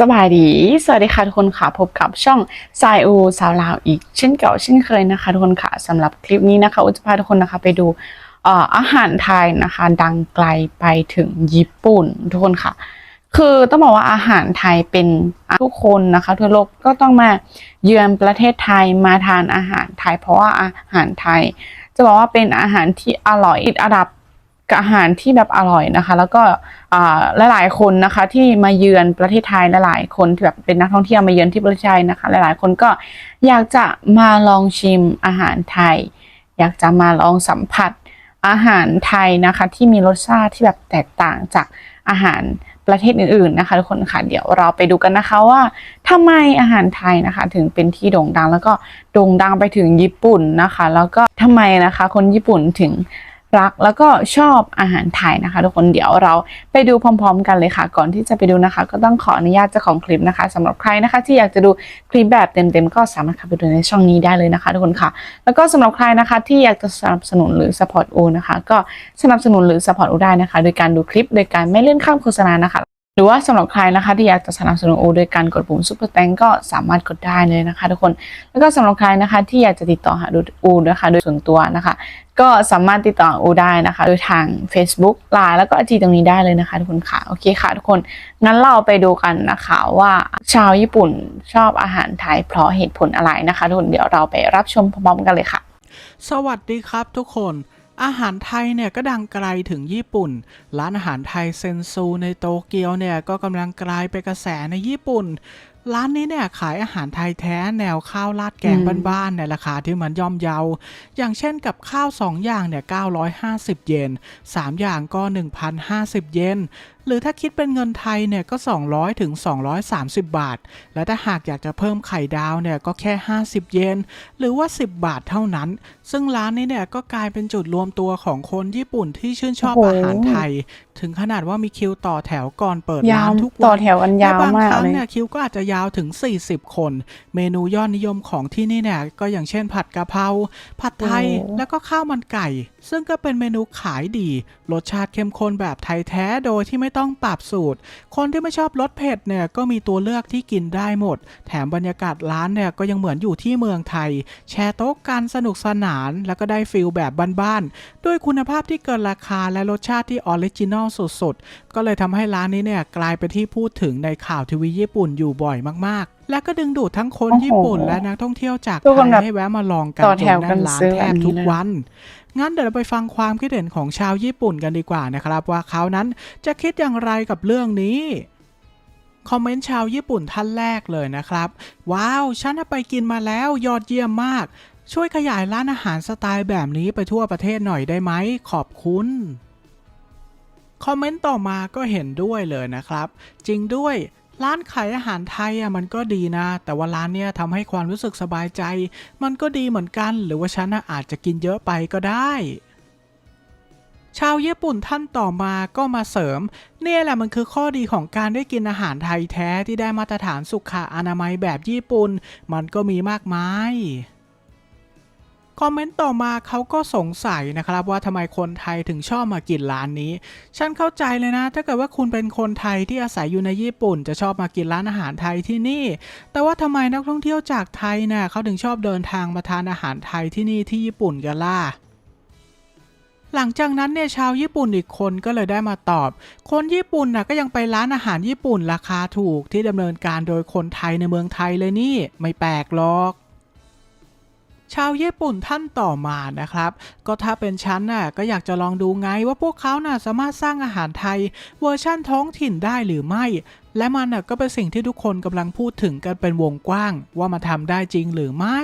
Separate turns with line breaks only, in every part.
สบายดี สวัสดีค่ะทุกคนค่ะ พบกับช่องสายอูสาวลาวอีกเช่นเก่าเช่นเคยนะคะทุกคนค่ะสำหรับคลิปนี้นะคะอุจจะพาทุกคนนะคะไปดูอาหารไทยนะคะ ดังไกลไปถึงญี่ปุ่นทุกคนค่ะ คือต้องบอกว่าอาหารไทยเป็นทุกคนนะคะทั่วโลกก็ต้องมาเยือนประเทศไทยมาทานอาหารไทย เพราะว่าอาหารไทย จะบอกว่าเป็นอาหารที่อร่อยติดอันดับ กับอาหารที่แบบอร่อยนะคะ แล้วก็อ่าหลายๆคนนะคะที่มาเยือนประเทศไทยหลายๆคนที่แบบเป็นนักท่องเที่ยวมาเยือนที่ประเทศไทยนะคะ หลายๆ คนก็อยากจะมาลองชิมอาหารไทย อยากจะมาลองสัมผัสอาหารไทยนะคะที่มีรสชาติที่แบบแตกต่างจากอาหารประเทศอื่นๆนะคะทุกคนค่ะเดี๋ยวเราไปดูกันนะคะว่าทำไมอาหารไทยนะคะ ถึงเป็นที่โด่งดังแล้วก็โด่งดังไปถึงญี่ปุ่นนะคะ แล้วก็ทำไมนะคะ คนญี่ปุ่นถึง รักแล้วก็ชอบอาหารไทยนะคะ ทุกคนเดี๋ยวเราไปดูพร้อม ๆ กันเลยค่ะ ก่อนที่จะไปดูนะคะ ก็ต้องขออนุญาตเจ้าของคลิปนะคะสำหรับใครนะคะ ที่อยากจะดูคลิปแบบเต็มๆก็สามารถเข้าไปดูในช่องนี้ได้เลยนะคะ ทุกคนค่ะ แล้วก็สำหรับใครนะคะ ที่อยากจะสนับสนุนหรือสปอร์ตอูนะคะ ก็สนับสนุนหรือสปอร์ตอูได้นะคะ โดยการดูคลิปโดยการไม่เลื่อนข้ามโฆษณานะคะ รือว่าสำหรับใครนะคะที่อยากจะสนับสนุนอูโดยการกดปุ่มซุปเปอร์แตงก็สามารถกดได้เลยนะคะ ทุกคนแล้วก็สำหรับใครนะคะที่อยากจะติดต่อหาดูอูนะคะโดยส่วนตัวนะคะ ก็สามารถติดต่ออูได้นะคะ โดยทาง Facebook ไลน์แล้วก็จีตรงนี้ได้เลยนะคะ ทุกคนค่ะโอเคค่ะ ทุกคนงั้นเราไปดูกันนะคะว่าชาวญี่ปุ่นชอบอาหารไทยเพราะเหตุผลอะไรนะคะทุกคนเดี๋ยวเราไปรับชมพร้อมๆกันเลยค่ะ
สวัสดีครับทุกคน อาหารไทยเนี่ยก็ดังไกลถึงญี่ปุ่น ร้านอาหารไทยเซนซูในโตเกียวเนี่ยก็กำลังกลายเป็นกระแสในญี่ปุ่น ร้านนี้เนี่ยขายอาหารไทยแท้แนวข้าวราดแกงบ้านๆในราคาที่มันย่อมเยา อย่างเช่นกับข้าว 2 อย่างเนี่ย950 เยน 3 อย่างก็ 1,050 เยนหรือถ้าคิดเป็นเงินไทยเนี่ยก็ 200ถึง230 บาท และถ้าหากอยากจะเพิ่มไข่ดาวเนี่ยก็แค่ 50 เยน หรือว่า 10 บาทเท่านั้น ซึ่งร้านนี้เนี่ยก็กลายเป็นจุดรวมตัวของคนญี่ปุ่นที่ชื่นชอบ
โอ้โห
อาหารไทย ถึงขนาดว่ามีคิวต่อแถวก่อนเปิด
ยา
ร้า
วน
ทุก
ต่อ
วัน
แถวกันยาว
และบาง
มา
ค
ก
รั้ง
เลย
เนี่ยคิวก็อาจจะยาวถึง 40 คน เมนูยอดนิยมของที่นี่เนี่ยก็อย่างเช่นผัดกะเพราผัดไทย
โอ้
แล้วก็ข้าวมันไก่ ซึ่งก็เป็นเมนูขายดี รสชาติเข้มข้นแบบไทยแท้โดยที่ไม่ต้องปรับสูตร คนที่ไม่ชอบรสเผ็ดเนี่ยก็มีตัวเลือกที่กินได้หมด แถมบรรยากาศร้านเนี่ยก็ยังเหมือนอยู่ที่เมืองไทย แชร์โต๊ะกันสนุกสนานแล้วก็ได้ฟิลแบบบ้านๆ ด้วยคุณภาพที่เกินราคาและรสชาติที่ออริจินอลสุดๆ ก็เลยทำให้ร้านนี้เนี่ยกลายเป็นที่พูดถึงในข่าวทีวีญี่ปุ่นอยู่บ่อยมากๆและก็ดึงดูดทั้งคน
โอ้โห
ญี่ปุ่นและนักท่องเที่ยวจาก
ทุก
ไท
คน
ย
แบบ
ให้แวะมาลองกัน
ต่อ
จ
แถ
น
วกั
แน่
น
นร้าน
ซื้อ
แท
อั
บ
นนี้
ทุก
เลย
วัน งั้นเดี๋ยวเราไปฟังความคิดเห็นของชาวญี่ปุ่นกันดีกว่านะครับว่าเขานั้นจะคิดอย่างไรกับเรื่องนี้คอมเมนต์ชาวญี่ปุ่นท่านแรกเลยนะครับ ว้าว ฉันไปกินมาแล้วยอดเยี่ยมมาก ช่วยขยายร้านอาหารสไตล์แบบนี้ไปทั่วประเทศหน่อยได้ไหม ขอบคุณ คอมเมนต์ต่อมาก็เห็นด้วยเลยนะครับ จริงด้วย ร้านขายอาหารไทยอะมันก็ดีนะ แต่ว่าร้านเนี้ยทำให้ความรู้สึกสบายใจ มันก็ดีเหมือนกัน หรือว่าฉันอาจจะกินเยอะไปก็ได้ ชาวญี่ปุ่นท่านต่อมาก็มาเสริม เนี่ยแหละมันคือข้อดีของการได้กินอาหารไทยแท้ที่ได้มาตรฐานสุขอนามัยแบบญี่ปุ่น มันก็มีมากมาย คอมเมนต์ต่อมาเขาก็สงสัยนะครับว่าทำไมคนไทยถึงชอบมากินร้านนี้ ฉันเข้าใจเลยนะ ถ้าเกิดว่าคุณเป็นคนไทยที่อาศัยอยู่ในญี่ปุ่น จะชอบมากินร้านอาหารไทยที่นี่ แต่ว่าทำไมนักท่องเที่ยวจากไทยเนี่ยเขาถึงชอบเดินทางมาทานอาหารไทยที่นี่ที่ญี่ปุ่นกันล่ะหลังจากนั้นเนี่ยชาวญี่ปุ่นอีกคนก็เลยได้มาตอบ คนญี่ปุ่นน่ะก็ยังไปร้านอาหารญี่ปุ่นราคาถูกที่ดำเนินการโดยคนไทยในเมืองไทยเลยนี่ ไม่แปลกหรอก ชาวญี่ปุ่นท่านต่อมานะครับ ก็ถ้าเป็นฉันน่ะก็อยากจะลองดูไงว่าพวกเขาน่ะสามารถสร้างอาหารไทยเวอร์ชั่นท้องถิ่นได้หรือไม่ และมันน่ะก็เป็นสิ่งที่ทุกคนกำลังพูดถึงกันเป็นวงกว้าง ว่ามาทำได้จริงหรือไม่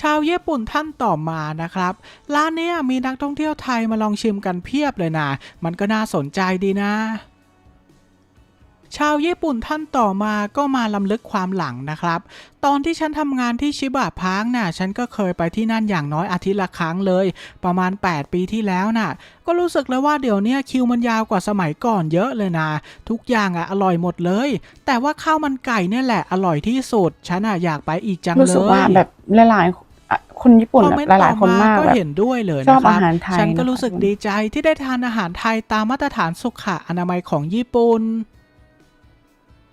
ชาวญี่ปุ่นท่านต่อมานะครับ ร้านเนี้ยมีนักท่องเที่ยวไทยมาลองชิมกันเพียบเลยนะ มันก็น่าสนใจดีนะ ชาวญี่ปุ่นท่านต่อมาก็มาลำลึกความหลังนะครับ ตอนที่ฉันทำงานที่ชิบะพาร์คน่ะ ฉันก็เคยไปที่นั่นอย่างน้อยอาทิตย์ละครั้งเลย ประมาณ 8 ปีที่แล้วน่ะ ก็รู้สึกเลยว่าเดี๋ยวเนี้ยคิวมันยาวกว่าสมัยก่อนเยอะเลยนะ ทุกอย่างอะอร่อยหมดเลย แต่ว่าข้าวมันไก่เนี่ยแหละอร่อยที่สุด ฉันอะอยากไปอีกจังเลย
รู้สึกว่าแบบหลายๆอะคนญี่ปุ่น
คอม
แบบ
เมนต์
ห
ต่
ลาย
อ
ๆคน
มามา
ก
ก็
แบบ
เห็นด้วยเลย
ช
นะ
อบ
ครั
อา
บ
หารไทย
ฉันก็
นะคะ
รู้สึก
ทุกคน
ดีใจที่ได้ทานอาหารไทยตามมาตรฐานสุขอนามัยของญี่ปุ่น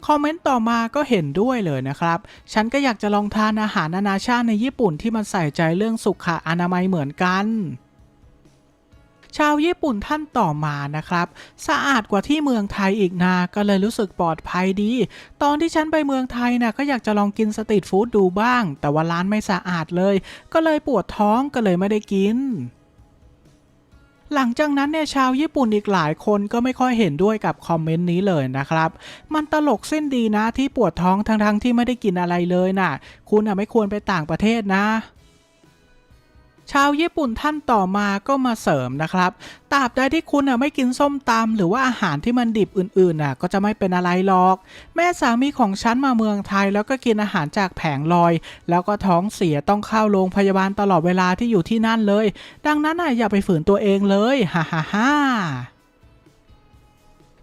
คอมเมนต์ต่อมาก็เห็นด้วยเลยนะครับ ฉันก็อยากจะลองทานอาหารนานาชาติในญี่ปุ่นที่มันใส่ใจเรื่องสุขอนามัยเหมือนกัน ชาวญี่ปุ่นท่านต่อมานะครับ สะอาดกว่าที่เมืองไทยอีกนา ก็เลยรู้สึกปลอดภัยดี ตอนที่ฉันไปเมืองไทยนะก็อยากจะลองกินสตรีทฟู้ดดูบ้าง แต่ว่าร้านไม่สะอาดเลย ก็เลยปวดท้องก็เลยไม่ได้กิน หลังจากนั้นเนี่ยชาวญี่ปุ่นอีกหลายคนก็ไม่ค่อยเห็นด้วยกับคอมเมนต์นี้เลยนะครับ มันตลกเส้นดีนะที่ปวดท้องทั้งๆที่ไม่ได้กินอะไรเลยน่ะ คุณอะไม่ควรไปต่างประเทศนะ ชาวญี่ปุ่นท่านต่อมาก็มาเสริมนะครับตราบใดที่คุณไม่กินส้มตำหรือว่าอาหารที่มันดิบอื่นๆก็จะไม่เป็นอะไรหรอก แม่สามีของฉันมาเมืองไทยแล้วก็กินอาหารจากแผงลอย แล้วก็ท้องเสียต้องเข้าโรงพยาบาลตลอดเวลาที่อยู่ที่นั่นเลย ดังนั้นน่ะอย่าไปฝืนตัวเองเลยฮ่าฮ่าฮ่า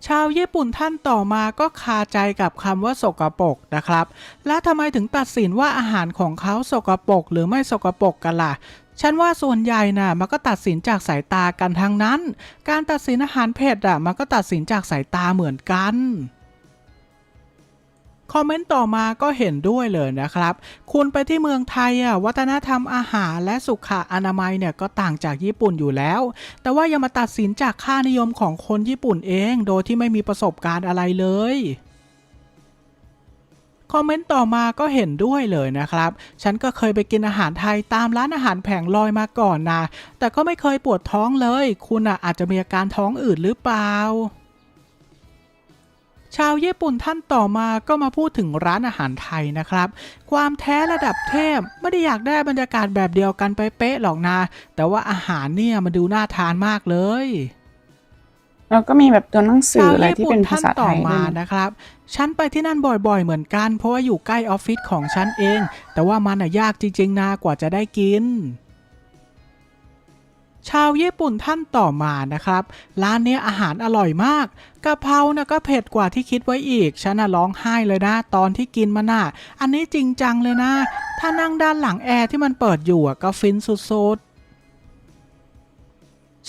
ชาวญี่ปุ่นท่านต่อมาก็คาใจกับคำว่าสกปรกนะครับ และทำไมถึงตัดสินว่าอาหารของเขาสกปรกหรือไม่สกปรกกันล่ะ ฉันว่าส่วนใหญ่น่ะมันก็ตัดสินจากสายตากันทั้งนั้น การตัดสินอาหารเผ็ดอะมันก็ตัดสินจากสายตาเหมือนกันคอมเมนต์ต่อมาก็เห็นด้วยเลยนะครับ คุณไปที่เมืองไทยอะวัฒนธรรมอาหารและสุขอนามัยเนี่ยก็ต่างจากญี่ปุ่นอยู่แล้ว แต่ว่าย่ามาตัดสินจากค่านิยมของคนญี่ปุ่นเอง โดยที่ไม่มีประสบการณ์อะไรเลย คอมเมนต์ต่อมาก็เห็นด้วยเลยนะครับ ฉันก็เคยไปกินอาหารไทยตามร้านอาหารแผงลอยมาก่อนนะ แต่ก็ไม่เคยปวดท้องเลย คุณอะอาจจะมีอาการท้องอืดหรือเปล่าชาวญี่ปุ่นท่านต่อมาก็มาพูดถึงร้านอาหารไทยนะครับ ความแท้ระดับเทพไม่ได้อยากได้บรรยากาศแบบเดียวกันไปเป๊ะหรอกนะ แต่ว่าอาหารเนี่ยมันดูน่าทานมากเลย
แล้วก็มีแบบตัวหนังสือ
ชาว
อะไร
ญี่
ที่
ปุ่
เป็นน
ท่า
ภานษา
ต่
ไท
อย
ด้ว
มาย
นะ
นะครับ ฉันไปที่นั่นบ่อยๆ เหมือนกัน เพราะว่าอยู่ใกล้ออฟฟิศของฉันเอง แต่ว่ามันอะยากจริงๆนะกว่าจะได้กิน ชาวญี่ปุ่นท่านต่อมานะครับ ร้านเนี้ยอาหารอร่อยมากกะเพรานะก็เผ็ดกว่าที่คิดไว้อีก ฉันน่ะร้องไห้เลยนะตอนที่กินมันน่ะ อันนี้จริงจังเลยนะ ถ้านั่งด้านหลังแอร์ที่มันเปิดอยู่อะก็ฟินสุดๆ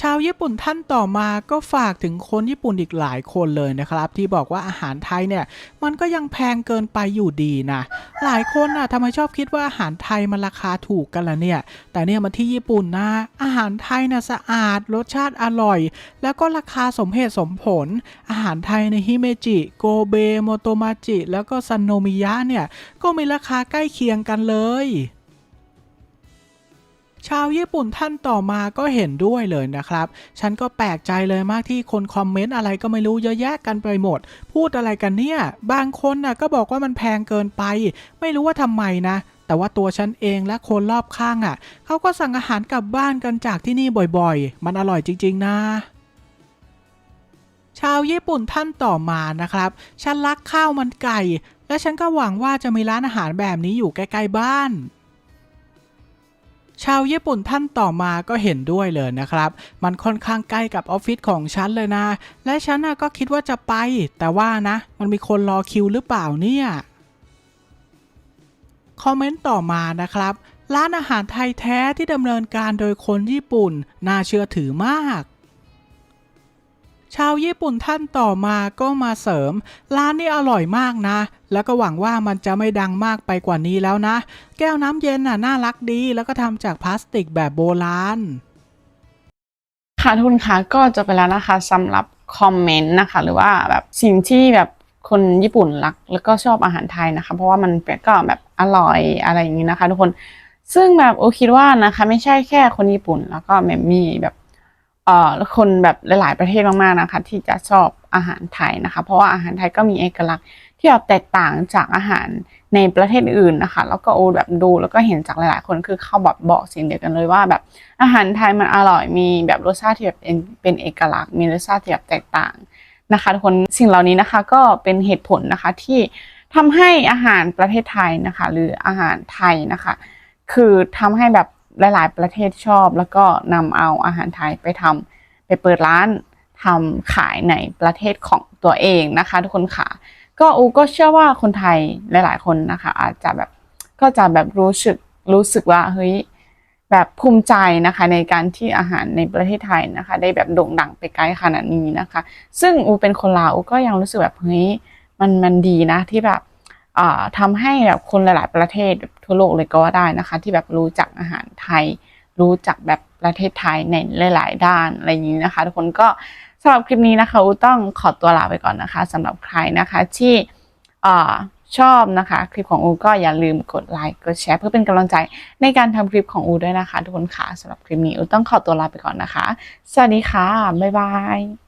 ชาวญี่ปุ่นท่านต่อมาก็ฝากถึงคนญี่ปุ่นอีกหลายคนเลยนะครับ ที่บอกว่าอาหารไทยเนี่ย มันก็ยังแพงเกินไปอยู่ดีนะหลายคนน่ะทำไมชอบคิดว่าอาหารไทยมันราคาถูกกันล่ะเนี่ย แต่เนี่ยมันที่ญี่ปุ่นนะอาหารไทยน่ะสะอาดรสชาติอร่อย แล้วก็ราคาสมเหตุสมผล อาหารไทยในฮิเมจิ โกเบโมโตมาจิ แล้วก็ซันโนมิยะเนี่ยก็มีราคาใกล้เคียงกันเลย ชาวญี่ปุ่นท่านต่อมาก็เห็นด้วยเลยนะครับ ฉันก็แปลกใจเลยมากที่คนคอมเมนต์อะไรก็ไม่รู้เยอะแยะกันไปหมด พูดอะไรกันเนี่ย บางคนน่ะก็บอกว่ามันแพงเกินไป ไม่รู้ว่าทำไมนะแต่ว่าตัวฉันเองและคนรอบข้างอะเขาก็สั่งอาหารกลับบ้านกันจากที่นี่บ่อยๆ มันอร่อยจริง ๆ นะชาวญี่ปุ่นท่านต่อมานะครับ ฉันรักข้าวมันไก่ และฉันก็หวังว่าจะมีร้านอาหารแบบนี้อยู่ใกล้ ๆ บ้าน ชาวญี่ปุ่นท่านต่อมาก็เห็นด้วยเลยนะครับ มันค่อนข้างใกล้กับออฟฟิศของฉันเลยนะ และฉันก็คิดว่าจะไป แต่ว่านะ มันมีคนรอคิวหรือเปล่าเนี่ย คอมเมนต์ต่อมานะครับ ร้านอาหารไทยแท้ที่ดำเนินการโดยคนญี่ปุ่น น่าเชื่อถือมาก ชาวญี่ปุ่นท่านต่อมาก็มาเสริม ร้านนี้อร่อยมากนะ แล้วก็หวังว่ามันจะไม่ดังมากไปกว่านี้แล้วนะ แก้วน้ำเย็นน่ะน่ารักดี แล้วก็ทำจากพลาสติกแบบโบราณ
ค่ะทุกคนคะก็จบไปแล้วนะคะสำหรับคอมเมนต์นะคะ หรือว่าแบบสิ่งที่แบบคนญี่ปุ่นรัก แล้วก็ชอบอาหารไทยนะคะ เพราะว่ามันก็แบบอร่อยอะไรอย่างนี้นะคะ ทุกคนซึ่งแบบโอคิดว่านะคะ ไม่ใช่แค่คนญี่ปุ่น แล้วก็แบบมีแบบ เอ่อคนแบบหลาย ๆ ประเทศมากๆนะคะ ที่จะชอบอาหารไทยนะคะ เพราะว่าอาหารไทยก็มีเอกลักษณ์ที่แบบแตกต่างจากอาหารในประเทศอื่นนะคะ แล้วก็โอแบบดูแล้วก็เห็นจากหลาย ๆ คนคือเขาแบบบอกสิ่งเดียวกันเลยว่าแบบอาหารไทยมันอร่อยมีแบบรสชาติที่แบบเป็นเป็นเอกลักษณ์ มีรสชาติที่แบบแตกต่างนะคะทุกคนสิ่งเหล่านี้นะคะก็เป็นเหตุผลนะคะที่ทำให้อาหารประเทศไทยนะคะ หรืออาหารไทยนะคะ คือทำให้แบบ หลายๆ ประเทศชอบ แล้วก็นำเอาอาหารไทยไปทำไปเปิดร้านทำขายในประเทศของตัวเองนะคะ ทุกคนค่ะ ก็อูก็เชื่อว่าคนไทยหลาย ๆ คนนะคะ อาจจะแบบก็จะแบบรู้สึกรู้สึกว่าเฮ้ยแบบภูมิใจนะคะในการที่อาหารในประเทศไทยนะคะ ได้แบบโด่งดังไปไกลขนาดนี้นะคะ ซึ่งอูเป็นคนลาวอูก็ยังรู้สึกแบบเฮ้ยมันมันดีนะที่แบบ อ่าทำให้แบบคนหลาย ๆ ประเทศทั่วโลกเลยก็ว่าได้นะคะ ที่แบบรู้จักอาหารไทย รู้จักแบบประเทศไทยในหลาย ๆ ด้านอะไรอย่างนี้นะคะ ทุกคนก็สำหรับคลิปนี้นะคะอูต้องขอตัวลาไปก่อนนะคะสำหรับใครนะคะที่อชอบนะคะ คลิปของอูก็อย่าลืมกดไลค์กดแชร์เพื่อเป็นกำลังใจในการทำคลิปของอูด้วยนะคะ ทุกคนค่ะสำหรับคลิปนี้อูต้องขอตัวลาไปก่อนนะคะ สวัสดีค่ะ บ๊ายบาย